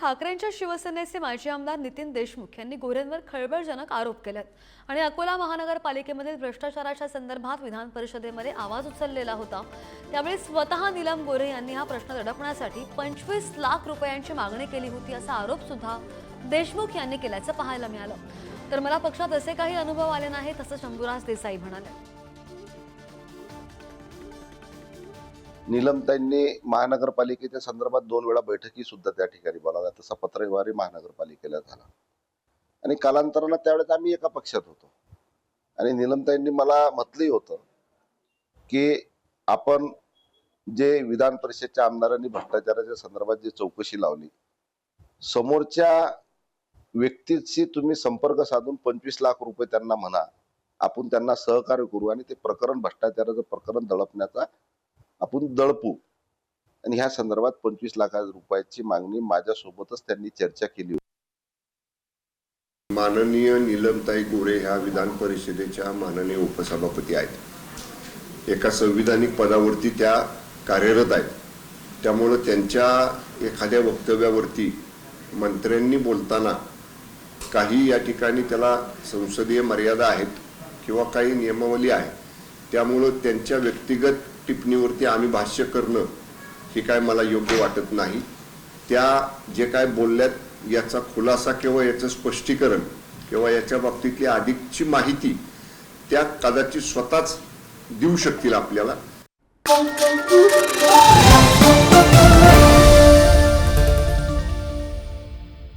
ठाकरेंच्या शिवसेनेचे माजी आमदार नितीन देशमुख यांनी गोरेंवर खळबळजनक आरोप केलेत. आणि अकोला महानगरपालिकेमधील भ्रष्टाचाराच्या संदर्भात विधान परिषदेमध्ये आवाज उचललेला होता. त्यावेळी स्वतः नीलम गोरे यांनी हा प्रश्न दडपण्यासाठी पंचवीस लाख रुपयांची मागणी केली होती असा आरोप सुद्धा देशमुख यांनी केल्याचं पाहायला मिळालं. तर मला पक्षात असे काही अनुभव आले नाहीत असं शंभूराज देसाई म्हणाले. निलमताईंनी महानगरपालिकेच्या संदर्भात दोन वेळा बैठकी सुद्धा त्या ठिकाणी बोलावल्या. तसा पत्रव्यवहारही महानगरपालिकेला झाला. आणि कालांतरानं त्यावेळेस आम्ही एका पक्षात होतो. आणि निलमताईंनी मला म्हटलंही होतं की आपण जे विधान परिषदच्या आमदारांनी भ्रष्टाचाराच्या संदर्भात जी चौकशी लावली समोरच्या व्यक्तीशी तुम्ही संपर्क साधून पंचवीस लाख रुपये त्यांना म्हणा आपण त्यांना सहकार्य करू आणि ते प्रकरण भ्रष्टाचाराचं प्रकरण दडपण्याचा आपण दळपू. आणि ह्या संदर्भात पंचवीस लाख रुपयाची मागणी माझ्यासोबतच त्यांनी चर्चा केली होती. माननीय नीलमताई गोरे ह्या विधान परिषदेच्या माननीय उपसभापती आहेत. एका संविधानिक पदावरती त्या कार्यरत आहेत. त्यामुळं त्यांच्या एखाद्या वक्तव्यावरती मंत्र्यांनी बोलताना काही या ठिकाणी त्याला संसदीय मर्यादा आहेत किंवा काही नियमावली आहे त्यामुळं त्यांच्या व्यक्तिगत टिप्पणीवरती आम्ही भाष्य करणं हे काय मला योग्य वाटत नाही. त्या जे काय बोलल्यात याचा खुलासा किंवा याचं स्पष्टीकरण किंवा याच्या बाबतीतली अधिकची माहिती त्या कदाचित स्वतःच देऊ शकतील आपल्याला.